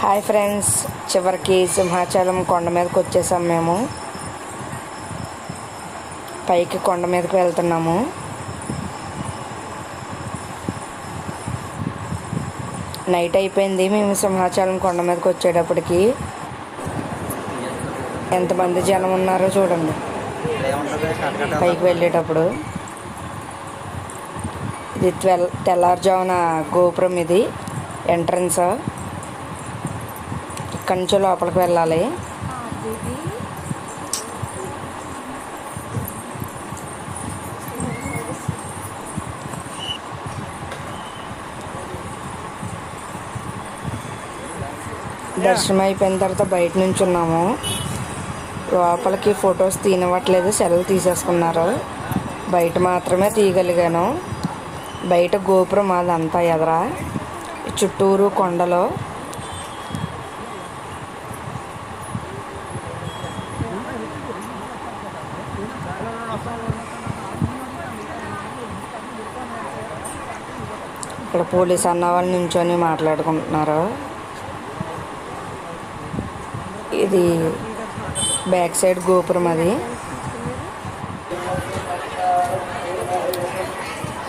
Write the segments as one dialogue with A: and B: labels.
A: Hi friends చివరికి సింహాచలం కొండ మీదకి వచ్చేసాం మేము. పైకి కొండ మీదకి వెళ్తున్నాము. నైట్ అయిపోయింది మేము సింహాచలం కొండ మీదకి వచ్చేటప్పటికి. ఎంతమంది జనం ఉన్నారో చూడండి. పైకి వెళ్ళేటప్పుడు. ఇది తెల్ తెల్లారుజామున గోపురం ఇది ఎంట్రన్స్ ఇక్కడి నుంచి లోపలికి వెళ్ళాలి. దర్శనం అయిపోయిన తర్వాత బయట నుంచి ఉన్నాము లోపలికి ఫొటోస్ తీనివ్వట్లేదు సెలవు తీసేసుకున్నారు. బయట మాత్రమే తీయగలిగాను. బయట గోపురం అదంతా ఎదరా. చుట్టూరు కొండలో. ఇక్కడ పోలీస్ అన్న వాళ్ళు నించొని మాట్లాడుకుంటున్నారు? ఇది బ్యాక్ సైడ్ గోపురం అది.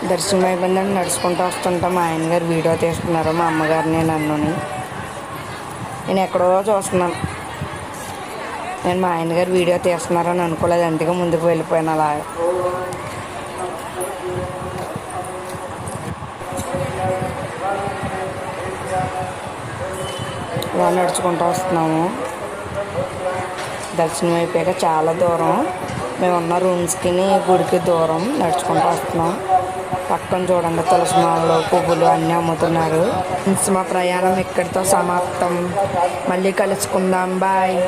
A: దర్శనం అయిపోయిందని నడుచుకుంటూ వస్తుంటాం. మా ఆయన గారు వీడియో తీస్తున్నారు? మా అమ్మగారిని నన్నుని. నేను ఎక్కడో చూస్తున్నాను. నేను మా ఆయన గారు వీడియో తీస్తున్నారని అనుకోలేదు. అందుకే ముందుకు వెళ్ళిపోయాను అలా. ఇలా నడుచుకుంటూ వస్తున్నాము. దర్శనం అయిపోయాక చాలా దూరం. మేము ఉన్న రూమ్స్కి గుడికి దూరం నడుచుకుంటూ వస్తున్నాం. పక్కన చూడండి తులసి మాలలు పువ్వులు అన్నీ అమ్ముతున్నారు. మా ప్రయాణం ఇక్కడితో సమాప్తం. మళ్ళీ కలుసుకుందాం. బాయ్.